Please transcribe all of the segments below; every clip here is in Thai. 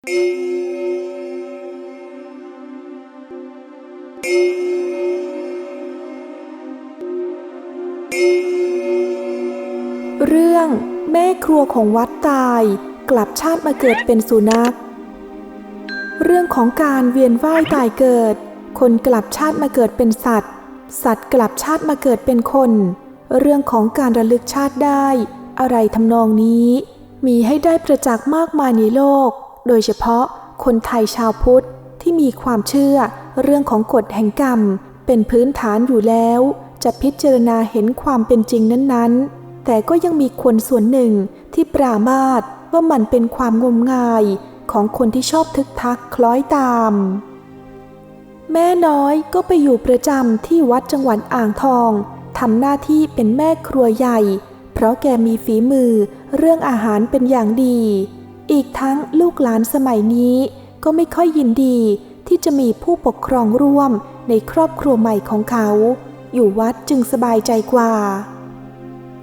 เรื่องแม่ครัวของวัดตาย กลับชาติมาเกิดเป็นสุนัข เรื่องของการเวียนว่ายตายเกิด คนกลับชาติมาเกิดเป็นสัตว์ สัตว์กลับชาติมาเกิดเป็นคน เรื่องของการระลึกชาติได้ อะไรทำนองนี้ มีให้ได้ประจักษ์มากมายในโลก โดยเฉพาะคนไทยชาวพุทธที่มีความเชื่อเรื่องของกฎแห่งกรรม เป็นพื้นฐานอยู่แล้ว จะพิจารณาเห็นความเป็นจริงนั้นๆ แต่ก็ยังมีคนส่วนหนึ่งที่ปรามาสว่ามันเป็นความงมงายของคนที่ชอบทึกทักคล้อยตาม แม่น้อยก็ไปอยู่ประจำที่วัดจังหวัดอ่างทองทำหน้าที่เป็นแม่ครัวใหญ่ เพราะแกมีฝีมือเรื่องอาหารเป็นอย่างดี อีกทั้งลูกหลานสมัยนี้ก็ไม่ค่อยยินดีที่จะมีผู้ปกครองร่วมในครอบครัวใหม่ของเขา อยู่วัดจึงสบายใจกว่า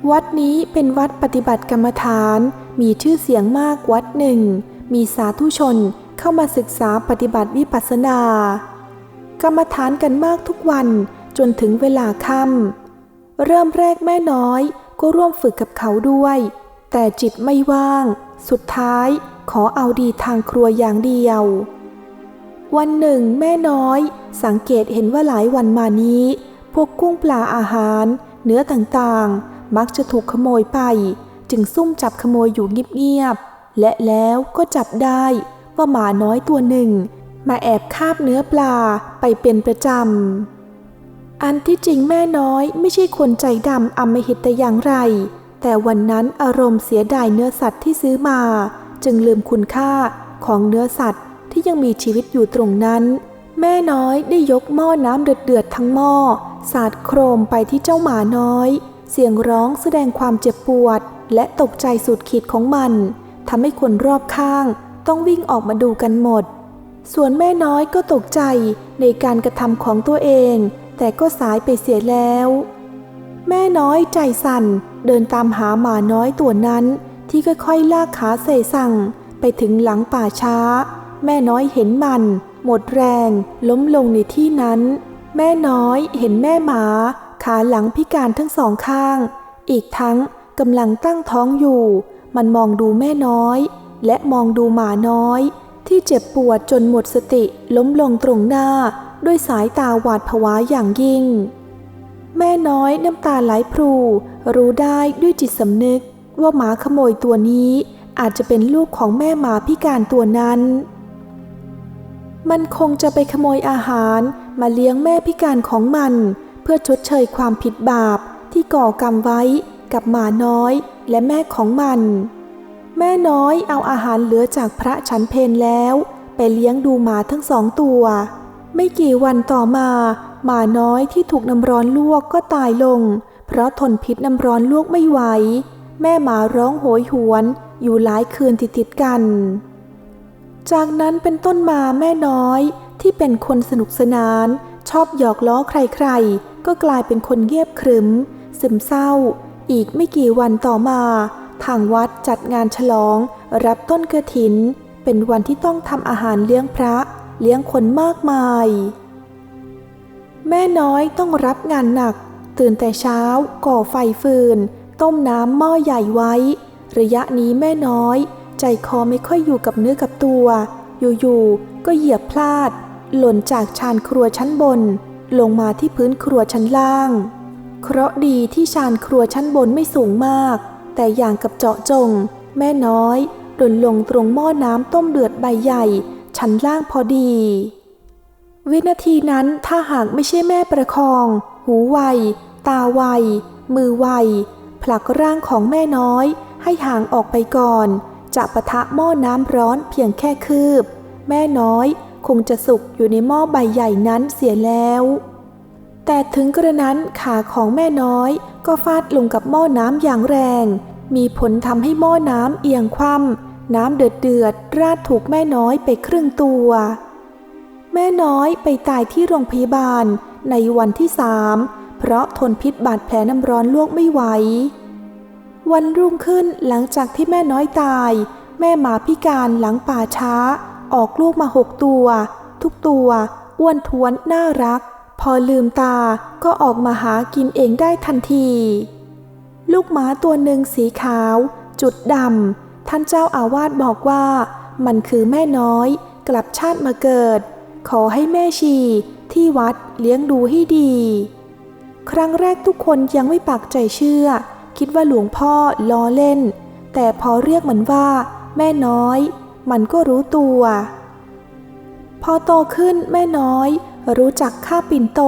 วัดนี้เป็นวัดปฏิบัติกรรมฐาน มีชื่อเสียงมากวัดหนึ่ง มีสาธุชนเข้ามาศึกษาปฏิบัติวิปัสสนา กรรมฐานกันมากทุกวันจนถึงเวลาค่ำเริ่มแรกแม่น้อยก็ร่วมฝึกกับเขาด้วย แต่จิตไม่ว่าง สุดท้ายขอเอาดีทางครัวอย่างเดียว วันหนึ่งแม่น้อย สังเกตเห็นว่าหลายวันมานี้ พวกกุ้งปลาอาหาร เนื้อต่างๆ มักจะถูกขโมยไป จึงซุ่มจับขโมยอยู่เงียบๆ และแล้วก็จับได้ว่าหมาน้อยตัวหนึ่ง มาแอบคาบเนื้อปลาไปเป็นประจำ อันที่จริงแม่น้อยไม่ใช่คนใจดำอำมหิตแต่อย่างไร แต่วันนั้นอารมณ์เสียดายเนื้อสัตว์ที่ซื้อมา จึงลืมคุณค่าของเนื้อสัตว์ที่ยังมีชีวิตอยู่ตรงนั้น แม่น้อยได้ยกหม้อน้ำเดือดๆทั้งหม้อ สาดโครมไปที่เจ้าหมาน้อย เสียงร้องแสดงความเจ็บปวด และตกใจสุดขีดของมันทำให้คนรอบข้าง ต้องวิ่งออกมาดูกันหมด ส่วนแม่น้อยก็ตกใจในการกระทำของตัวเอง แต่ก็สายไปเสียแล้ว แม่น้อยใจสั่น เดินตามหาหมาน้อยตัวนั้น ที่ค่อยๆลากขาเสสั่ง ไปถึงหลังป่าช้า แม่น้อยเห็นมัน หมดแรง ล้มลงในที่นั้น แม่น้อยเห็นแม่หมา ขาหลังพิการทั้งสองข้าง อีกทั้งกำลังตั้งท้องอยู่ มันมองดูแม่น้อย และมองดูหมาน้อย ที่เจ็บปวดจนหมดสติล้มลงตรงหน้า ด้วยสายตาหวาดผวาอย่างยิ่ง แม่น้อยน้ำตาไหลพรูรู้ได้ด้วยจิตสำนึก ว่าหมาขโมยตัวนี้อาจจะเป็นลูกของแม่หมาพิการตัวนั้น มันคงจะไปขโมยอาหารมาเลี้ยงแม่พิการของมัน เพื่อชดเชยความผิดบาปที่ก่อกรรมไว้กับหมาน้อยและแม่ของมัน แม่น้อยเอาอาหารเหลือจากพระฉันเพนแล้ว ไปเลี้ยงดูหมาทั้งสองตัว ไม่กี่วันต่อมาหมาน้อยที่ถูกน้ำร้อนลวกก็ตายลง เพราะทนพิษน้ำร้อนลวกไม่ไหว แม่หมาร้องโหยหวนอยู่หลายคืนติดๆกัน จากนั้นเป็นต้นมาแม่น้อยที่เป็นคนสนุกสนาน ชอบหยอกล้อใครๆ ก็กลายเป็นคนเงียบขรึม ซึมเศร้า อีกไม่กี่วันต่อมา ทางวัดจัดงานฉลอง รับต้นกระถิน เป็นวันที่ต้องทำอาหารเลี้ยงพระ เลี้ยงคนมากมาย แม่น้อยต้องรับงานหนัก ตื่นแต่เช้าก่อไฟฟืน ต้มน้ำหม้อใหญ่ไว้ ระยะนี้แม่น้อย ใจคอไม่ค่อยอยู่กับเนื้อกับตัว อยู่ๆก็เหยียบพลาด หล่นจากชานครัวชั้นบน ลงมาที่พื้นครัวชั้นล่าง เคราะดีที่ชานครัวชั้นบนไม่สูงมาก แต่อย่างกับเจาะจง แม่น้อยหล่นลงตรงหม้อน้ำต้มเดือดใบใหญ่ันล่างพอดี วินาทีนั้นถ้าหากไม่ใช่แม่ประคอง หูไว ตาไว มือไว ผลักร่างของแม่น้อย ให้ห่างออกไปก่อน จะปะทะหม้อน้ำร้อนเพียงแค่คืบ แม่น้อยคงจะสุกอยู่ในหม้อใบใหญ่นั้นเสียแล้ว แต่ถึงกระนั้นขาของแม่น้อยก็ฟาดลงกับหม้อน้ำอย่างแรง มีผลทำให้หม้อน้ำเอียงคว่ำ น้ำเดือดเดือดราดถูกแม่น้อยไปครึ่งตัว แม่น้อยไปตายที่โรงพยาบาลในวันที่สามเพราะทนพิษบาดแผลน้ำร้อนลวกไม่ไหว วันรุ่งขึ้นหลังจากที่แม่น้อยตาย แม่หมาพิการหลังป่าช้า ออกลูกมาหกตัว ทุกตัวอ้วนท้วนน่ารัก พอลืมตาก็ออกมาหากินเองได้ทันที ลูกหมาตัวหนึ่งสีขาว จุดดำ ท่านเจ้าอาวาสบอกว่า มันคือแม่น้อย กลับชาติมาเกิด ขอให้แม่ชีที่วัดเลี้ยงดูให้ดี ครั้งแรกทุกคนยังไม่ปักใจเชื่อ คิดว่าหลวงพ่อล้อเล่น แต่พอเรียกมันว่า แม่น้อย มันก็รู้ตัว พอโตขึ้นแม่น้อย รู้จักข้าปิ่นโต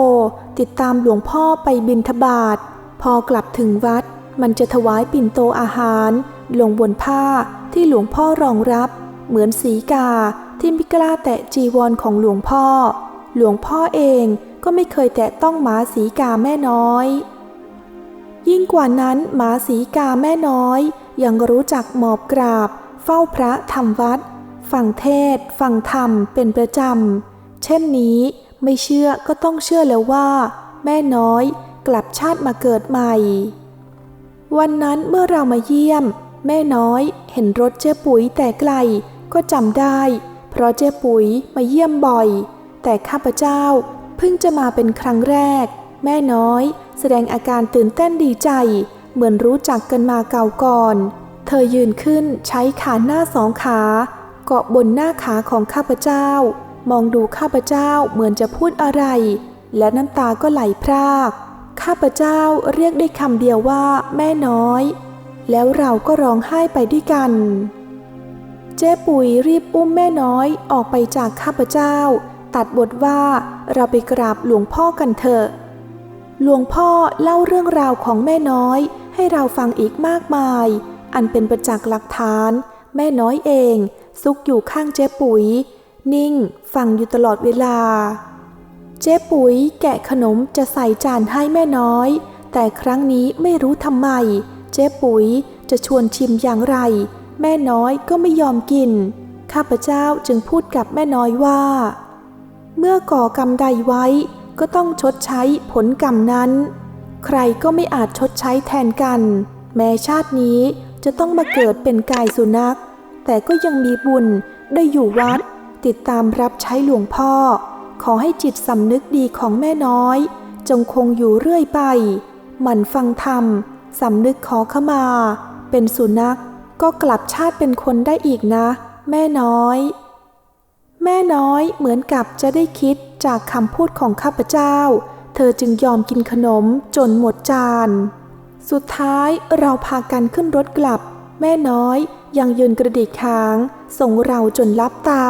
ติดตามหลวงพ่อไปบิณฑบาตพอกลับถึงวัด มันจะถวายปิ่นโตอาหาร ลงบนผ้าที่หลวงพ่อรองรับ เหมือนสีกาที่ไม่กล้าแตะจีวรของหลวงพ่อ หลวงพ่อเองก็ไม่เคยแตะต้องหมาสีกาแม่น้อย ยิ่งกว่านั้นหมาสีกาแม่น้อย ยังรู้จักหมอบกราบ เฝ้าพระทำวัด ฟังเทศ ฟังธรรมเป็นประจำ เช่นนี้ไม่เชื่อก็ต้องเชื่อแล้วว่า แม่น้อยกลับชาติมาเกิดใหม่ วันนั้นเมื่อเรามาเยี่ยม แม่น้อยเห็นรถเจ๊ปุ๋ยแต่ไกลก็จำได้ เพราะเจ๊ปุ๋ยมาเยี่ยมบ่อย แต่ข้าพเจ้าเพิ่งจะมาเป็นครั้งแรก แม่น้อยแสดงอาการตื่นเต้นดีใจ เหมือนรู้จักกันมาเก่าก่อน เธอยืนขึ้นใช้ขาหน้าสองขา เกาะบนหน้าขาของข้าพเจ้า มองดูข้าพเจ้าเหมือนจะพูดอะไร และน้ำตาก็ไหลพราก ข้าพเจ้าเรียกได้คำเดียวว่าแม่น้อย แล้วเราก็ร้องไห้ไปด้วยกัน เจ๊ปุ๋ยรีบอุ้มแม่น้อยออกไปจากข้าพเจ้า ตัดบทว่าเราไปกราบหลวงพ่อกันเถอะ หลวงพ่อเล่าเรื่องราวของแม่น้อย ให้เราฟังอีกมากมาย อันเป็นประจักษ์หลักฐาน แม่น้อยเอง ซุกอยู่ข้างเจ๊ปุ๋ย นิ่ง ฟังอยู่ตลอดเวลา เจ๊ปุ๋ยแกะขนมจะใส่จานให้แม่น้อย แต่ครั้งนี้ไม่รู้ทำไม จ๊ปุ๋ยจะชวนชิมอย่างไร แม่น้อยก็ไม่ยอมกิน ข้าพเจ้าจึงพูดกับแม่น้อยว่า เมื่อก่อกรรมใดไว้ก็ต้องชดใช้ผลกรรมนั้น ใครก็ไม่อาจชดใช้แทนกัน แม้ชาตินี้จะต้องมาเกิดเป็นกายสุนัข แต่ก็ยังมีบุญได้อยู่วัด ติดตามรับใช้หลวงพ่อ ขอให้จิตสำนึกดีของแม่น้อย จงคงอยู่เรื่อยไป หมั่นฟังธรรม สำนึกขอขมา เป็นสุนัขก็กลับชาติเป็นคนได้อีกนะ แม่น้อย แม่น้อยเหมือนกับจะได้คิดจากคำพูดของข้าพเจ้า เธอจึงยอมกินขนมจนหมดจาน สุดท้ายเราพากันขึ้นรถกลับ แม่น้อยยังยืนกระดิกหาง ส่งเราจนลับตา